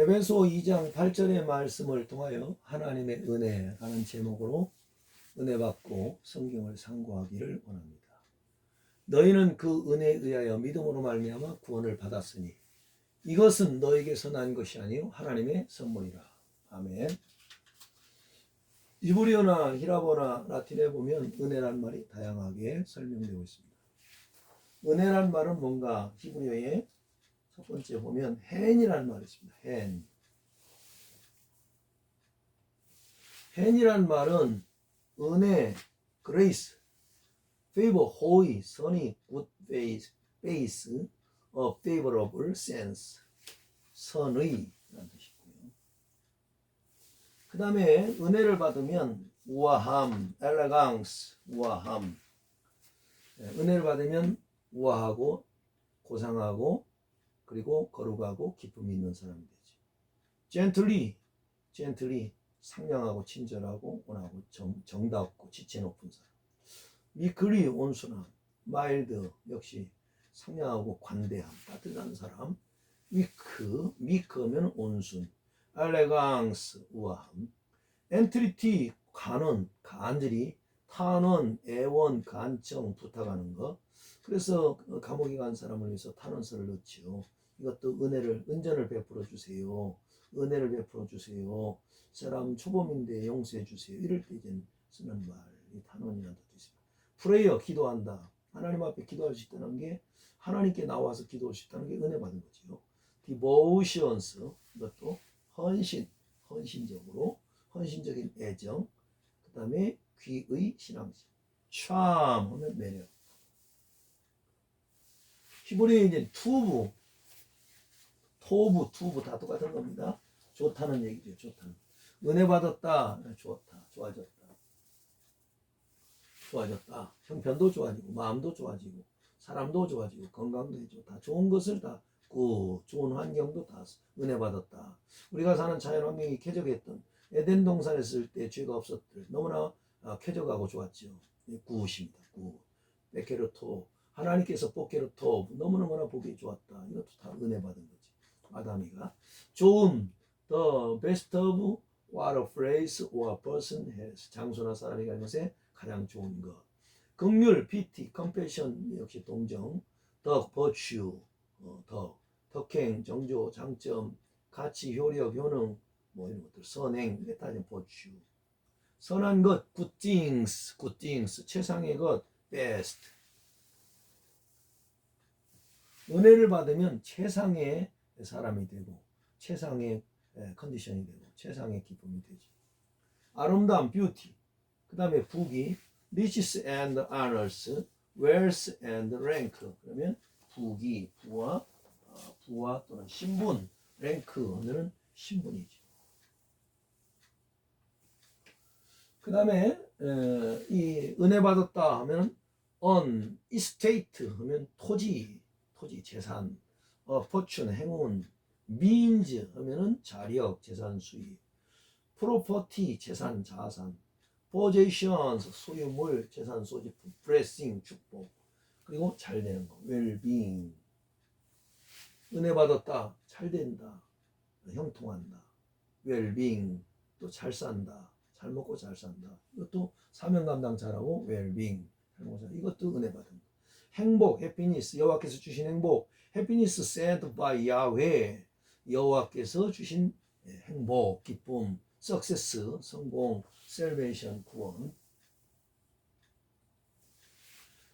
에베소 2장 8절의 말씀을 통하여 하나님의 은혜라는 제목으로 은혜 받고 성경을 상고하기를 원합니다. 너희는 그 은혜에 의하여 믿음으로 말미암아 구원을 받았으니 이것은 너에게서 난 것이 아니요 하나님의 선물이라. 아멘. 이브리어나 히라보나 라틴에 보면 은혜란 말이 다양하게 설명되고 있습니다. 은혜란 말은 뭔가 히브리어에 첫 번째 보면 헨이라는 말이 있습니다. 헨. 헨이란 말은 은혜, grace, favor, holy, sunny, good face, face, a favorable sense, 선의. 그 다음에 은혜를 받으면 우아함, 엘레강스, 우아함. 예, 은혜를 받으면 우아하고 고상하고 그리고 거룩하고 기쁨이 있는 사람이 되죠. gently, gently 상냥하고 친절하고 온하고 정, 정답고 지체 높은 사람. meekly 온순함, mild 역시 상냥하고 관대함, 따뜻한 사람. weak, meek하면 온순, elegance 우아함, entreaty 간언, 간절히 탄원, 애원, 간청 부탁하는 것. 그래서 감옥에 간 사람을 위해서 탄원서를 넣지요. 이것도 은혜를 은전을 베풀어 주세요. 은혜를 베풀어 주세요. 사람 초범인데 용서해 주세요. 이럴 때 이제 쓰는 말이 탄원이라는 뜻이 있습니다. 프레이어 기도한다. 하나님 앞에 기도할 수 있다는 게 하나님께 나와서 기도할 수 있다는 게 은혜 받은 거지요. 디보션스 이것도 헌신, 헌신적으로 헌신적인 애정. 그 다음에 귀의 신앙심. 참 하면 매력. 히브리어 이제 투부, 토부, 투부 다 똑같은 겁니다. 좋다는 얘기죠. 좋다는. 은혜 받았다. 좋다. 좋아졌다. 좋아졌다. 형편도 좋아지고 마음도 좋아지고 사람도 좋아지고 건강도 해줘. 다 좋은 것을 다그 좋은 환경도 다 은혜 받았다. 우리가 사는 자연 환경이 쾌적했던 에덴 동산에 있을 때 죄가 없었들 너무나 아, 쾌적하고 좋았죠. 구우십니다. 구. 베케르토 하나님께서 포케르토 너무너무나 보기 좋았다. 이것도 다 은혜 받은 거 지. 아담이가 좋음 the best of what a place or a person has 장소나 사람이 가진 것에 가장 좋은 것. 긍휼, pity, compassion 역시 동정, the virtue, 어, 더, 덕행, 정조, 장점, 가치, 효력, 효능, 뭐 이런 것들, 선행, 다 virtue. 선한 것, good things, good things, 최상의 것, best. 은혜를 받으면 최상의 사람이 되고, 최상의 에, 컨디션이 되고, 최상의 기쁨이 되지. 아름다움, beauty. 그 다음에 부귀, riches and honors, wealth and rank. 그러면 부귀, 부와, 어, 부와 또는 신분, 랭크, 오늘은 신분이죠. 그 다음에 이 은혜 받았다 하면 on, estate 하면 토지, 토지, 재산, 어, fortune, 행운, means 하면은 자력, 재산 수입, property, 재산, 자산, possessions, 소유물, 재산, 소지품, blessing, 축복, 그리고 잘 되는 거, well-being. 은혜 받았다, 잘 된다, 형통한다, well-being, 또 잘 산다, 잘 먹고 잘 산다. 이것도 사명 감당 잘하고 well-being, 잘 먹고 잘 이것도 은혜 받은 거. 행복, happiness, 여호와께서 주신 행복, happiness sent by Yahweh, 여호와께서 주신 행복, 기쁨, success, 성공, salvation, 구원.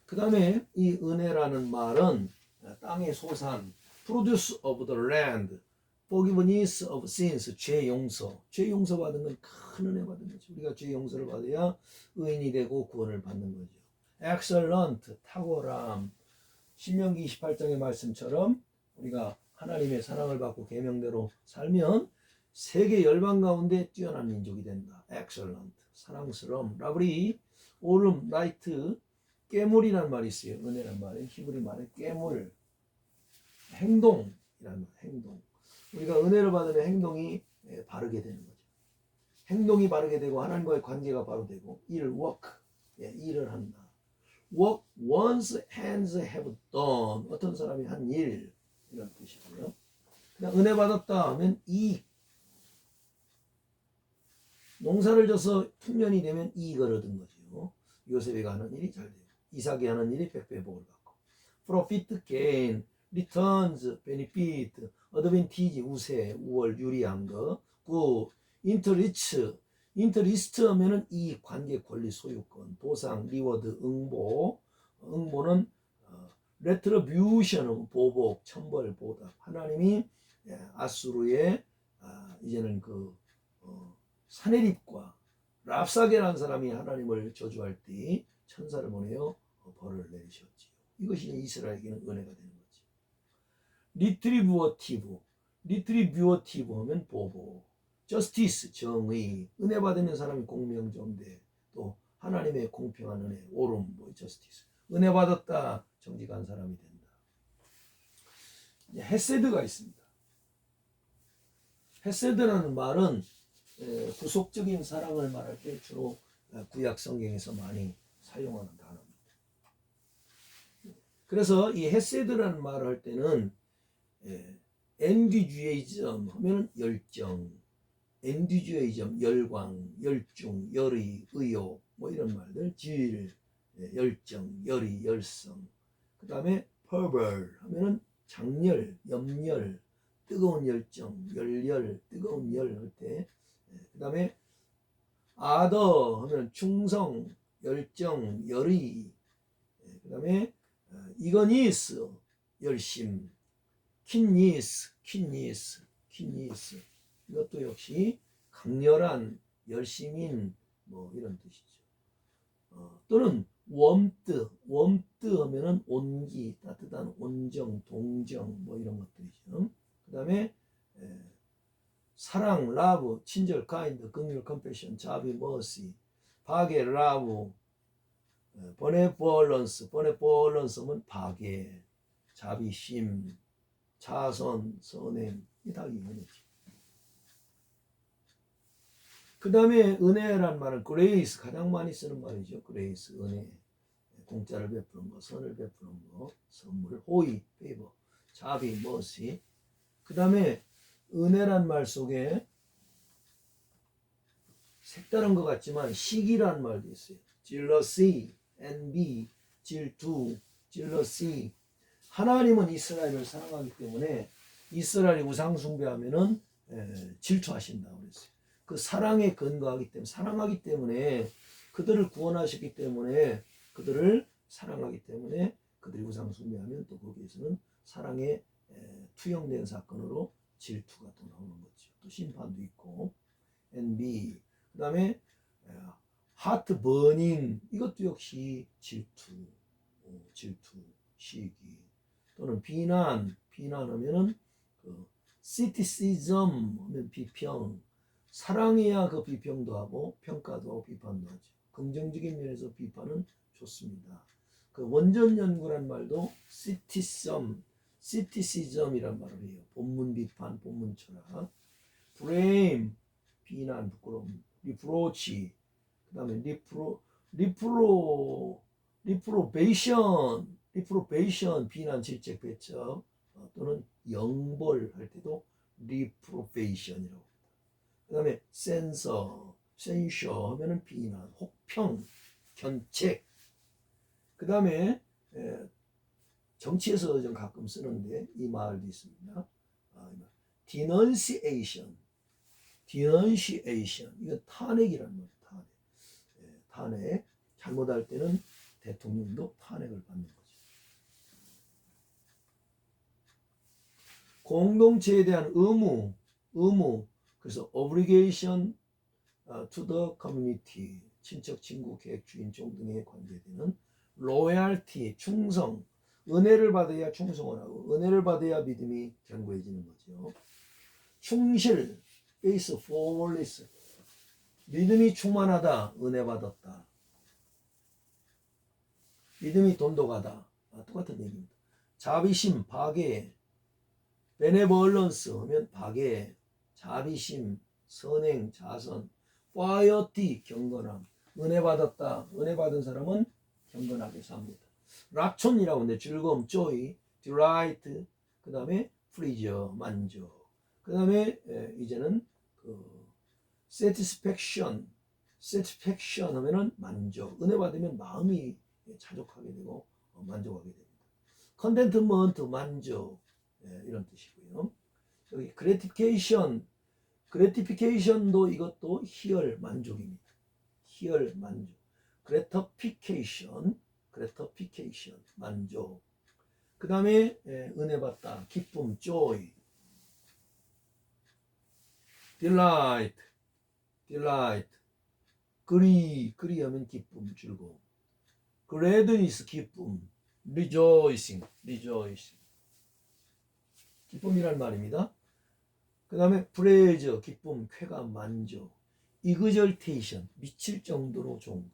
그 다음에 이 은혜라는 말은 땅의 소산, produce of the land, forgiveness of sins, 죄 용서. 죄 용서 받은 건 큰 은혜 받은 거죠. 우리가 죄 용서를 받아야 의인이 되고 구원을 받는 거죠. Excellent, 탁월함. 신명기 28장의 말씀처럼 우리가 하나님의 사랑을 받고 계명대로 살면 세계 열방 가운데 뛰어난 민족이 된다. excellent, 사랑스러움, lovely, 오름, 라이트, 깨물이라는 말이 있어요. 은혜란 말은 히브리 말에 깨물, 행동이라는 말, 행동. 우리가 은혜를 받으면 행동이 예, 바르게 되는 거죠. 행동이 바르게 되고 하나님과의 관계가 바로 되고 일 work, 예, 일을 한다. Work one's hands have done 어떤 사람이 한 일 이런 뜻이고요. 은혜 받았다 하면 이익. 농사를 져서 풍년이 되면 이익을 얻은 거죠. 요셉이가 하는 일이 잘 돼요. 이삭이 하는 일이 백배 복을 받고. profit, gain, returns, benefit, advantage, 우세, 우월, 유리한 거. 그 interest, interest 하면은 이익, 관계, 권리, 소유권, 보상, 리워드, 응보. 응보는 어, retribution, 보복, 천벌, 보답. 하나님이 예, 아수르의 아, 이제는 그 어, 사내립과 랍사게라는 사람이 하나님을 저주할 때 천사를 보내어 어, 벌을 내리셨지요. 이것이 이스라엘에게는 은혜가 되는 거지. 리트리부어티브, 리트리부어티브 하면 보복, 저스티스 정의, 은혜 받으면 사람이 공명정대, 또 하나님의 공평한 은혜, 오름, 뭐 저스티스, 은혜 받았다 정직한 사람이 된다. 헤세드가 있습니다. 헤세드라는 말은 에, 구속적인 사랑을 말할 때 주로 에, 구약 성경에서 많이 사용하는 단어입니다. 그래서 이 헤세드라는 말을 할 때는 에, 엔디주에이즘 하면은 열정, 엔디주에이즘 열광, 열중, 열의, 의욕 뭐 이런 말들, 질, 에, 열정, 열의, 열성. 그 다음에 퍼벌 하면은 장렬, 염렬, 뜨거운 열정, 열렬, 뜨거운 열 할 때, 그 다음에 아더 하면 충성, 열정, 열의, 그 다음에 이거니스, 열심, 킨니스, 킨니스, 킨니스. 이것도 역시 강렬한 열심인 뭐 이런 뜻이죠. 어, 또는 웜뜨, 웜뜨 하면은 온기, 따뜻한 온정, 동정 뭐 이런 것들이죠. 그 다음에 사랑, 라브, 친절, 카인드, 긍휼, 컴패션, 자비, 머시, 파괴, 라브, 버네폴런스, 버네폴런스는 파괴, 자비심, 자선, 선행 이다 이거지. 그 다음에 은혜란 말은 그레이스 가장 많이 쓰는 말이죠. 그레이스 은혜 공짜를 베푸는 거, 선을 베푸는 거, 선물, 호의, 페이버, 자비, 머시. 그 다음에 은혜란 말 속에 색다른 것 같지만 시기란 말도 있어요. jealousy, envy, 질투, jealousy. 하나님은 이스라엘을 사랑하기 때문에 이스라엘이 우상 숭배하면은 에, 질투하신다고 그랬어요. 그 사랑에 근거하기 때문에 사랑하기 때문에 그들을 구원하셨기 때문에 그들을 사랑하기 때문에 그들이 우상 숭배하면 또 거기에서는 사랑에 에, 투영된 사건으로 질투가 또 나오는 거죠. 또 심판도 있고. NB 그다음에 하트 버닝 이것도 역시 질투, 어, 질투, 시기. 또는 비난, 비난하면은 그 시티시즘 하면 비평, 사랑해야 그 비평도 하고 평가도 하고 비판도 하죠. 긍정적인 면에서 비판은 좋습니다. 그 원전 연구란 말도 시티섬, 시티시즘이란 말을 해요. 본문 비판, 본문 철학. 브레임, 비난, 부끄러움. 리프로치, 그 다음에 리프로, 리프로, 리프로베이션, 리프로베이션, 비난, 질책, 배척 어, 또는 영벌 할 때도 리프로베이션이라고. 그 다음에 센서, 센셔 하면은 비난, 혹평, 견책. 그 다음에 정치에서 좀 가끔 쓰는데 이 말도 있습니다. 아, denunciation, denunciation 이거 탄핵이라는 말이에요. 탄핵. 예, 탄핵. 잘못할 때는 대통령도 탄핵을 받는 거죠. 공동체에 대한 의무, 의무. 그래서 obligation 어, to the community, 친척, 친구, 계획, 주인 종 등에 관계되는 loyalty, 충성, 은혜를 받아야 충성을 하고 은혜를 받아야 믿음이 견고해지는 거죠. 충실, faith, fullness, 믿음이 충만하다, 은혜 받았다. 믿음이 돈독하다, 아, 똑같은 얘기입니다. 자비심, 박애, 베네벌런스 하면 박애, 자비심, 선행, 자선, 파이어티, 경건함, 은혜 받았다, 은혜 받은 사람은 경건하게 삽니다. 락촌이라고 하는데 즐거움, joy, delight, 그 다음에 pleasure 만족. 그 다음에 에, 이제는 그 satisfaction, satisfaction 하면은 만족. 은혜 받으면 마음이 자족하게 되고 어, 만족하게 됩니다. contentment 만족 예, 이런 뜻이고요. 여기 gratification, gratification도 이것도 희열 만족입니다. 희열 만족. gratification, gratification 만족. 그 다음에 은혜 받다 기쁨 joy, delight, delight. 그리 그리하면 기쁨 즐거움. gladness 기쁨, rejoicing, rejoicing. 기쁨이란 말입니다. 그 다음에 pleasure 기쁨, 쾌감, 만족. exaltation 미칠 정도로 좋은 거.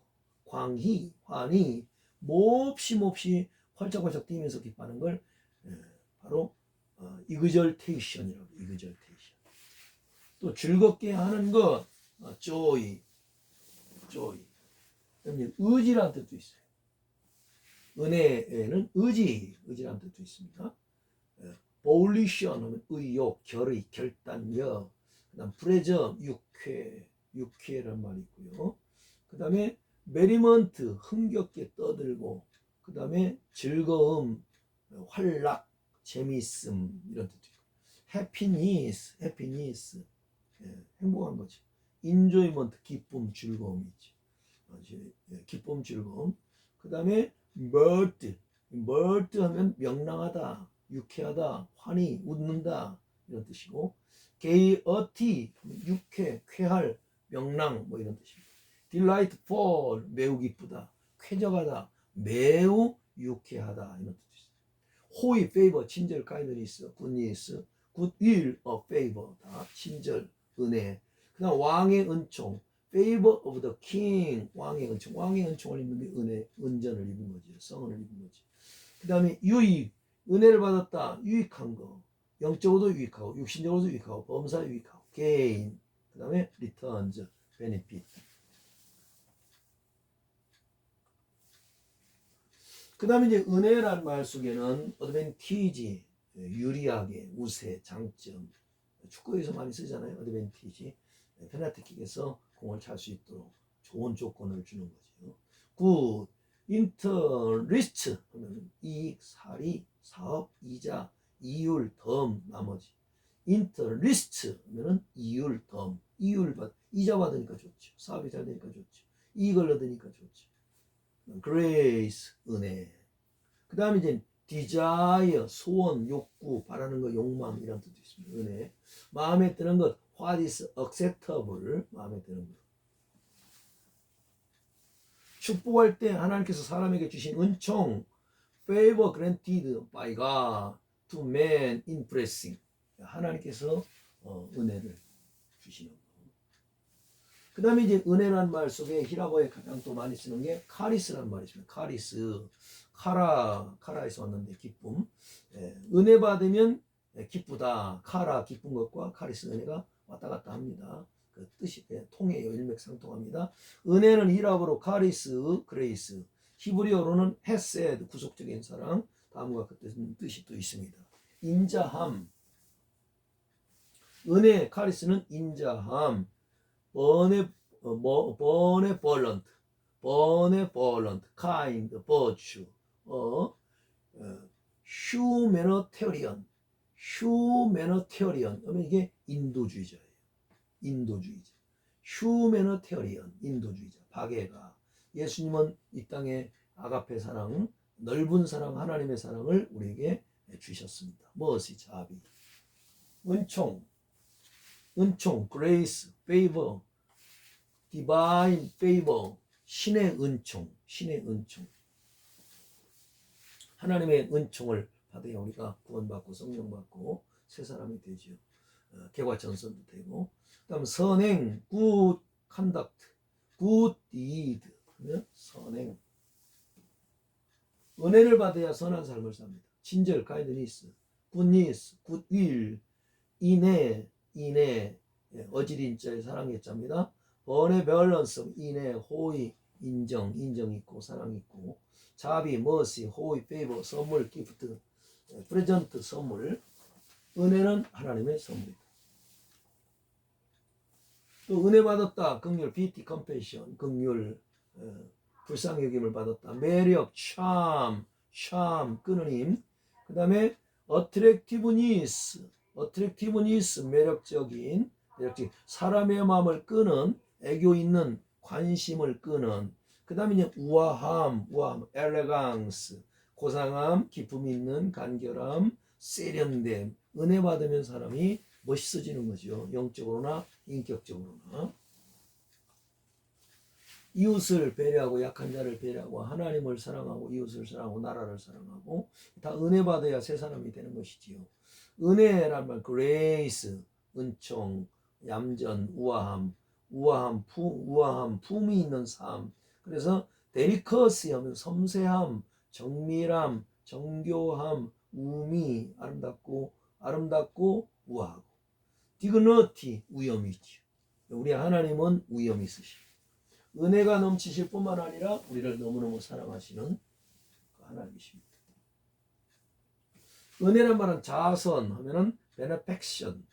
광희, 환희, 몹시 몹시 활짝활짝 뛰면서 기뻐하는 걸 예, 바로 어, exaltation이라고 exaltation. 또 즐겁게 하는 것 어, joy. 그다음에 의지라는 뜻도 있어요. 은혜에는 의지, 의지라는 뜻도 있습니다. 하면 의욕, 결의, 결단력. 그다음 pleasure, 유쾌, 유쾌란 말이 있고요. 그다음에 메리먼트, 흥겹게 떠들고, 그 다음에 즐거움, 활락, 재미있음 이런 뜻도 있고, 해피니스, 해피니스, 예, 행복한 거죠. 인조이먼트, 기쁨, 즐거움이지. 예, 기쁨, 즐거움. 그 다음에 멀트, 멀트 하면 명랑하다, 유쾌하다, 환히 웃는다 이런 뜻이고, 게이어티, 유쾌, 쾌할, 명랑 뭐 이런 뜻입니다. delightful, 매우 기쁘다, 쾌적하다, 매우 유쾌하다 이런 뜻이 있어요. 호의, favor, 친절, kindness, goodness, goodwill, of favor 다 친절, 은혜. 그다음 왕의 은총, favor of the king, 왕의 은총, 왕의 은총을 입는 게 은혜, 은전을 입은 거지, 성을 입은 거지. 그 다음에 유익, 은혜를 받았다, 유익한 거, 영적으로도 유익하고, 육신적으로도 유익하고, 범사 유익하고, gain. 그다음에 returns, benefit. 그 다음에 이제 은혜라는 말 속에는 어드밴티지, 유리하게, 우세, 장점. 축구에서 많이 쓰잖아요. 어드밴티지. 페나티킥에서 공을 찰 수 있도록 좋은 조건을 주는 거죠. 굿, 인터리스트 하면 이익, 사리, 사업, 이자, 이율, 덤, 나머지. 인터리스트 하면은 이율, 덤, 이율 받, 이자 받으니까 좋죠. 사업이 잘 되니까 좋죠. 이익을 얻으니까 좋죠. grace 은혜. 그 다음에 이제 desire 소원, 욕구, 바라는 거, 욕망 이런 뜻도 있습니다. 은혜. 마음에 드는 것 what is acceptable 마음에 드는 것. 축복할 때 하나님께서 사람에게 주신 은총 favor granted by God to man in blessing 하나님께서 어, 은혜를 주시는 거. 그 다음에 이제 은혜란 말 속에 히라보에 가장 또 많이 쓰는 게 카리스란 말이 있습니다. 카리스, 카라, 카라에서 왔는데 기쁨. 예, 은혜 받으면 예, 기쁘다. 카라, 기쁜 것과 카리스 은혜가 왔다 갔다 합니다. 그 뜻이 예, 통해요. 일맥상통합니다. 은혜는 히라보로 카리스, 그레이스. 히브리어로는 헤세드, 구속적인 사랑. 다음과 같은 뜻이 또 있습니다. 인자함. 은혜, 카리스는 인자함. 번에 어, 뭐 번에 벌런트 번에 벌런트 kind virtue 어, 어 humanitarian humanitarian 그러면 이게 인도주의자예요 인도주의자 humanitarian 인도주의자 박애가 예수님은 이 땅에 아가페 사랑 넓은 사랑 하나님의 사랑을 우리에게 주셨습니다 무엇이 자비 은총 은총, grace, favor, divine favor, 신의 은총, 신의 은총. 하나님의 은총을 받아야 우리가 구원받고 성령 받고 새 사람이 되죠. 어, 개과천선도 되고. 그다음 선행, good conduct, good deed 하면 선행. 은혜를 받아야 선한 삶을 삽니다. 친절, kindness, goodness, goodwill, 인애, 인애, 예, 어지린 자의 사랑의 자입니다. 번의 밸런스, 인애, 호의, 인정, 인정 있고 사랑 있고 자비, 머시, 호의, 페이버, 선물, 기프트, 프레젠트, 선물. 은혜는 하나님의 선물이다. 또 은혜 받았다. 긍휼, 비티, 컴패션, 긍휼, 어, 불쌍히 여김을 받았다. 매력, 참, 참, 끄는 힘. 그 다음에 attractiveness, attractiveness, 매력적인, 매력적인 사람의 마음을 끄는 애교 있는 관심을 끄는. 그 다음에 이제 우아함, 우아함, elegance, 고상함, 기품 있는 간결함, 세련됨, 은혜 받으면 사람이 멋있어지는 거죠. 영적으로나 인격적으로나. 이웃을 배려하고 약한 자를 배려하고 하나님을 사랑하고 이웃을 사랑하고 나라를 사랑하고 다 은혜 받아야 새 사람이 되는 것이지요. 은혜란 말 grace 은총 얌전 우아함 우아함 푸 우아함 품이 있는 삶 그래서 데리커시 하면 섬세함 정밀함 정교함 우미 아름답고 아름답고 우아하고 디그너티 위엄이 있죠. 우리 하나님은 위엄이 있으시고 은혜가 넘치실 뿐만 아니라 우리를 너무너무 사랑하시는 그 하나님이십니다. 은혜란 말은 자선 하면은 benefaction,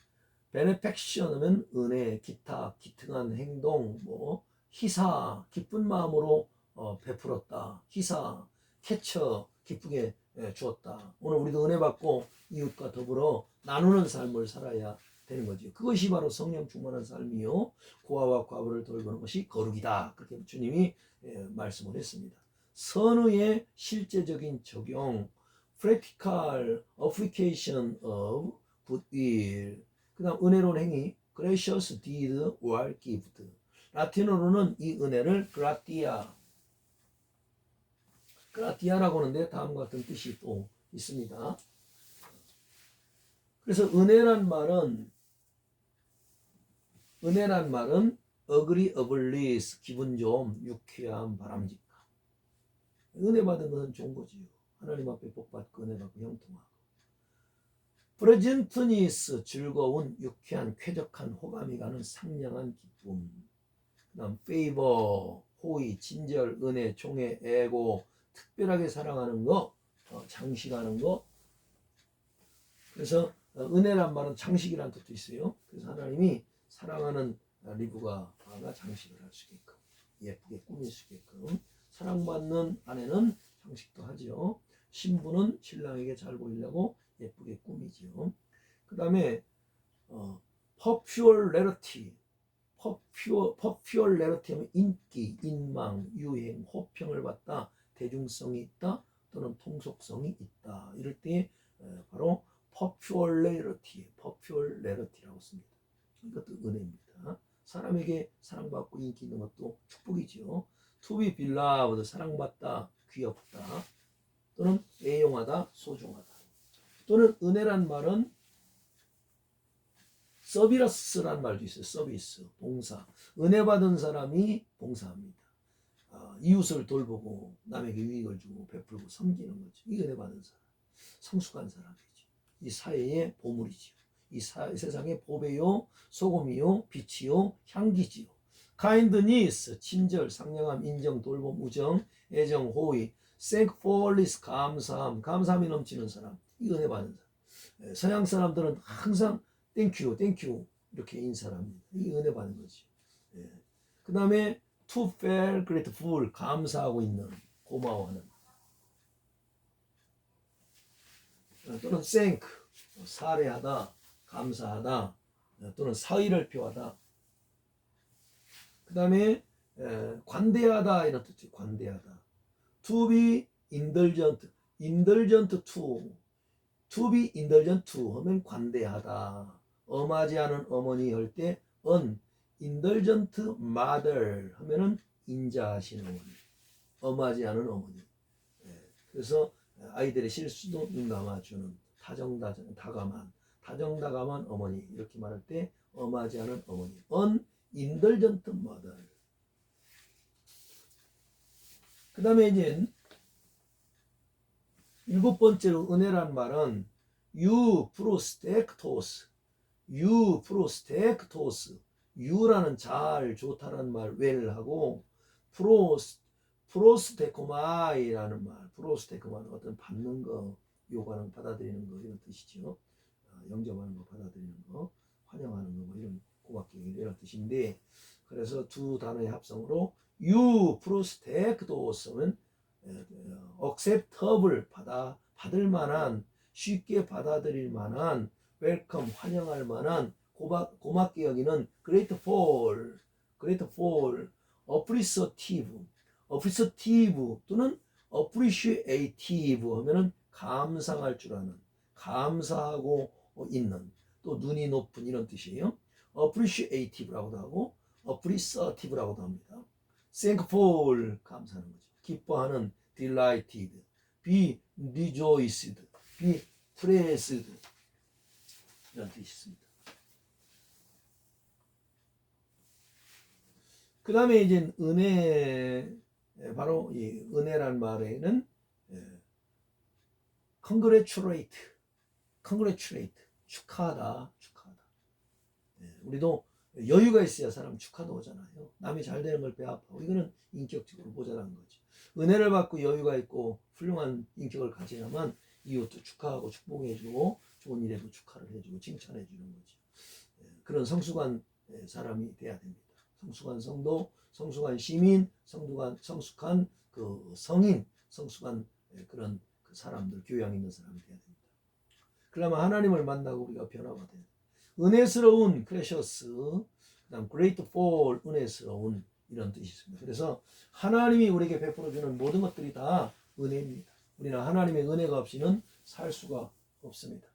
benefaction 하면 은혜, 기타, 기특한 행동, 뭐 희사, 기쁜 마음으로 어, 베풀었다. 희사, 캐쳐, 기쁘게 예, 주었다. 오늘 우리도 은혜 받고 이웃과 더불어 나누는 삶을 살아야 되는 거죠. 그것이 바로 성령 충만한 삶이요. 고아와 과부를 돌보는 것이 거룩이다. 그렇게 주님이 예, 말씀을 했습니다. 선의의 실제적인 적용, practical application of goodwill. 그 다음 은혜로운 행위, gracious deed or gift. 라틴어로는 이 은혜를 gratia, gratia라고 하는데 다음과 같은 뜻이 또 있습니다. 그래서 은혜란 말은 은혜란 말은 agreeableness, 기분 좋음, 유쾌함, 바람직함. 은혜 받은 것은 좋은 거지요. 하나님 앞에 복 받고 은혜 받고 형통하고. presentness, 즐거운, 유쾌한, 쾌적한, 호감이 가는 상냥한 기쁨. 그 다음 favor, 호의, 친절, 은혜, 총애, 애고, 특별하게 사랑하는 거, 어, 장식하는 거. 그래서 어, 은혜란 말은 장식이라는 뜻도 있어요. 그래서 하나님이 사랑하는 리브가가 장식을 할 수 있게끔 예쁘게 꾸밀 수 있게끔 사랑받는 아내는 장식도 하지요. 신부는 신랑에게 잘 보이려고 예쁘게 꾸미지요. 그 다음에 어, popularity, popular, popularity 하면 인기, 인망, 유행, 호평을 받다, 대중성이 있다 또는 통속성이 있다. 이럴 때 에, 바로 popularity, popularity라고 씁니다. 이것도 은혜입니다. 사람에게 사랑받고 인기 있는 것도 축복이지요. To be beloved, 사랑받다, 귀엽다, 또는 애용하다, 소중하다. 또는 은혜란 말은 서비러스란 말도 있어요. 서비스, 봉사. 은혜 받은 사람이 봉사합니다. 아, 이웃을 돌보고 남에게 유익을 주고 베풀고 섬기는 거죠. 이 은혜 받은 사람, 성숙한 사람이죠. 이 사회의 보물이지요. 이 사, 세상의 보배요, 소금이요, 빛이요, 향기지요. kindness, 친절, 상냥함, 인정, 돌봄, 우정, 애정, 호의, thankfulness, 감사함, 감사함이 넘치는 사람, 이 은혜 받는 사람. 예, 서양 사람들은 항상 땡큐, 땡큐 이렇게 인사합니다. 이 은혜 받는 거지. 예. 그 다음에 to feel grateful, 감사하고 있는, 고마워하는. 어, 또는 thank, 사례하다, 감사하다, 어, 또는 사의를 표하다. 그 다음에 관대하다 이런 뜻이 관대하다. To be indulgent, indulgent to, to be indulgent to 하면 관대하다. 엄하지 않은 어머니 할때 un, indulgent mother 하면은 인자하신 어머니, 엄하지 않은 어머니. 예, 그래서 아이들의 실수도 눈 감아주는 다정다정 다감한 다정다감한 어머니 이렇게 말할 때 엄하지 않은 어머니. 언 인들전트 머들. 그 다음에 이제 일곱 번째로 은혜란 말은 유 프로스텍토스. 유 프로스텍토스. 유라는 잘 좋다라는 말 웰 하고 프로스 프로스테코마이라는 말 프로스테코마는 어떤 받는 거 요구하는 받아들이는 거 이런 뜻이죠 영접하는 거, 받아들이는 거, 환영하는 거, 뭐 이런 고맙게 이런 뜻인데 그래서 두 단어의 합성으로 you prostek도 쓰면 acceptable 받아 받을 만한 쉽게 받아들일 만한 웰컴 환영할 만한 고마, 고맙게 여기는 grateful grateful appreciative. Appreciative 또는 appreciative 하면은 감상할 줄 아는 감사하고 있는 또 눈이 높은 이런 뜻이에요. appreciative라고도 하고 appreciative라고도 합니다. thankful 감사하는 거죠. 기뻐하는 delighted, be rejoiced, be praised 이런 뜻이 있습니다. 그 다음에 이제 은혜 예, 바로 이 은혜란 말에는 예, congratulate, congratulate 축하하다, 축하하다. 예, 우리도 여유가 있어야 사람 축하도 오잖아요. 남이 잘 되는 걸 배아파고 이거는 인격적으로 모자란 거죠. 은혜를 받고 여유가 있고 훌륭한 인격을 가지려면 이웃도 축하하고 축복해주고 좋은 일에도 축하를 해주고 칭찬해주는 거죠. 예, 그런 성숙한 예, 사람이 돼야 됩니다. 성숙한 성도, 성숙한 시민, 성숙한 성숙한 그 성인, 성숙한 예, 그런 그 사람들 교양 있는 사람이 돼야 됩니다. 그러면 하나님을 만나고 우리가 변화가 돼요. 은혜스러운 크레셔스, 그다음 grateful 은혜스러운 이런 뜻이 있습니다. 그래서 하나님이 우리에게 베풀어 주는 모든 것들이 다 은혜입니다. 우리는 하나님의 은혜가 없이는 살 수가 없습니다.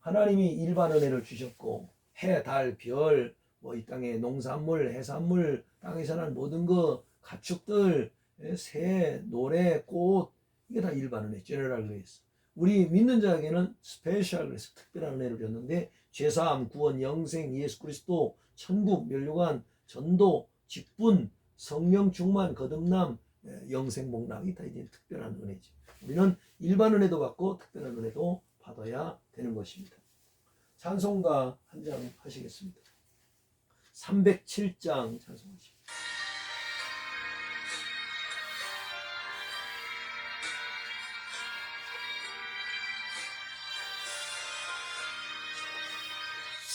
하나님이 일반 은혜를 주셨고 해, 달, 별, 뭐 이 땅의 농산물, 해산물, 땅에서 난 모든 거, 가축들, 예, 새, 노래, 꽃 이게 다 일반 은혜, 제너럴 그레이스. 우리 믿는 자에게는 스페셜 그래서 특별한 은혜를 줬는데 죄사함, 구원, 영생, 예수 그리스도, 천국, 멸류관, 전도, 직분, 성령 충만, 거듭남, 예, 영생 복락이 다 이제 특별한 은혜지. 우리는 일반 은혜도 받고 특별한 은혜도 받아야 되는 것입니다. 찬송가 한 장 하시겠습니다. 307장 찬송하십니다.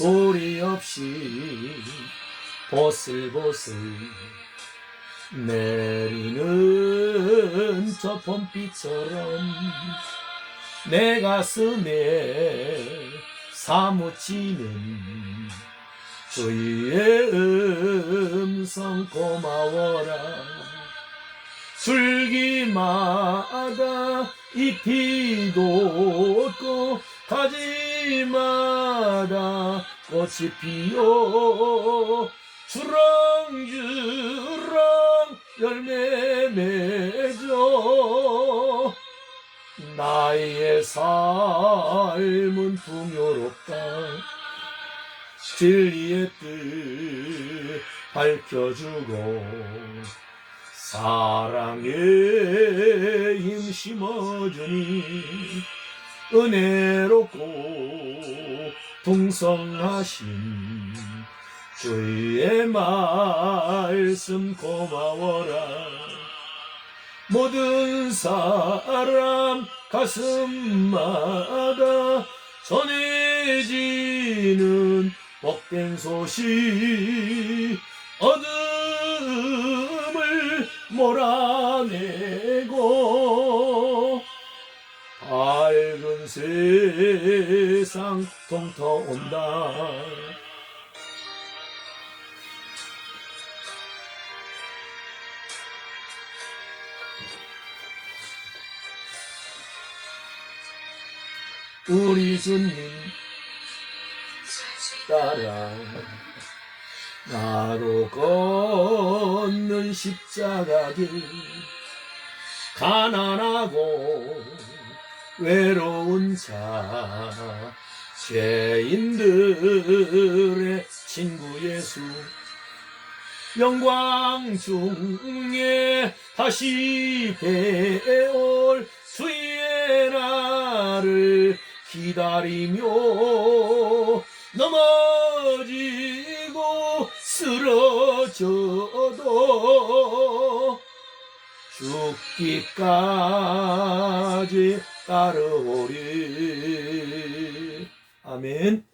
소리 없이 보슬보슬 내리는 저 봄비처럼 내 가슴에 사무치는 주의 음성 고마워라. 줄기마다 잎이 돋고 가지마다 꽃이 피어. 주렁주렁 열매 맺어. 나의 삶은 풍요롭다. 진리의 뜻 밝혀주고 사랑의 힘 심어주니 은혜롭고 풍성하신 주의 말씀 고마워라. 모든 사람 가슴마다 전해지는 복된 소식 어둠을 몰아내고 세상 통터 온다. 우리 주님 따라 나로 걷는 십자가길 가난하고 외로운 자 죄인들의 친구 예수 영광 중에 다시 배올 주의 날을 기다리며 넘어지고 쓰러져도 죽기까지 따라오리 아멘 아멘.